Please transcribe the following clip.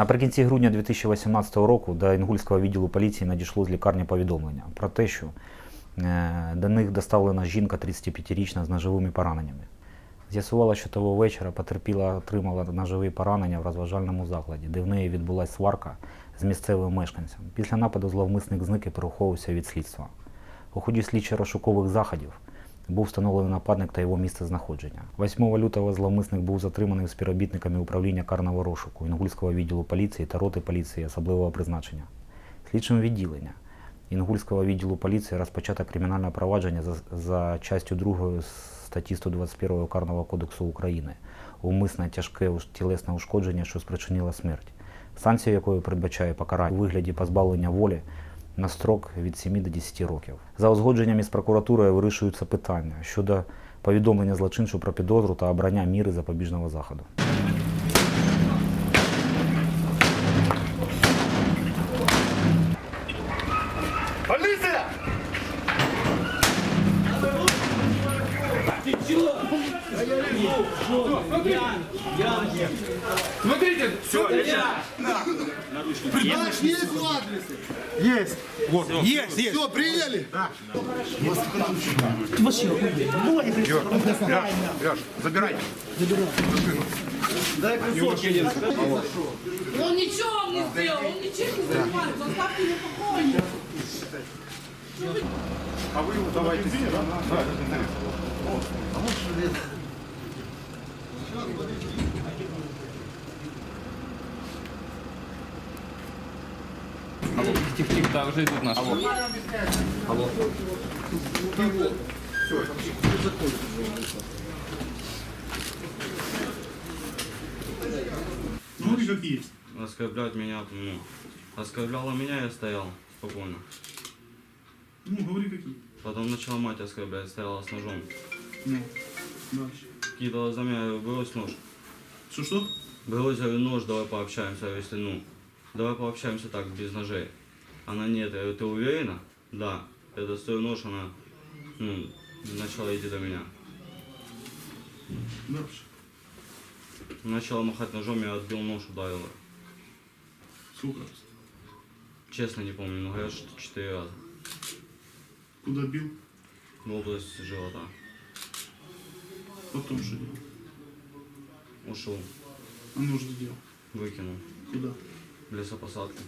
Наприкінці грудня 2018 року до Інгульського відділу поліції надійшло з лікарні повідомлення про те, що е, до них доставлена жінка 35-річна з ножовими пораненнями. З'ясувалося, що того вечора потерпіла отримала ножові поранення в розважальному закладі, де в неї відбулася сварка з місцевим мешканцем. Після нападу зловмисник зник і переховувався від слідства. У ході слідчо-розшукових заходів був встановлений нападник та його місце знаходження. 8 лютого зловмисник був затриманий співробітниками управління карного розшуку Інгульського відділу поліції та роти поліції особливого призначення. Слідчим відділення Інгульського відділу поліції розпочато кримінальне провадження за, за частю 2 статті 121 Карного кодексу України умисне тяжке тілесне ушкодження, що спричинило смерть, санкція якої передбачає покарання у вигляді позбавлення волі на строк від 7 до 10 років. За узгодженням із прокуратурою вирішуються питання щодо повідомлення злочинцю про підозру та обрання міри запобіжного заходу. Смотрите, все, Ваш есть адресы? есть. Вот, есть, есть. Все, приняли? Ляж, ляж, забирай. Он ничего вам не сделал, он ничем не занимается, оставьте его покое. А вы его давайте. Да, да, Тих-тих, та вже йдуть наші. Ну, как есть. Оскорблять меня, ну, оскорбляла меня, я стоял спокойно. Ну, говори какие. Потом начала мать оскорблять, стояла с ножом. Ну, дальше. Кидала за меня, брось нож. Что-что? Брось, говорю, нож, давай пообщаемся, если, ну, давай пообщаемся так, без ножей. Она, нет, говорю, ты уверена? Да. Я достаю нож, она, ну, начала идти до меня. Дальше. Начала махать ножом, я отбил нож, ударила. Сколько раз? Честно не помню, но говорят, что четыре раза. Куда бил? В область живота. Потом что делал? Ушел, А нож где делал? выкинул. Куда? В лесопосадку.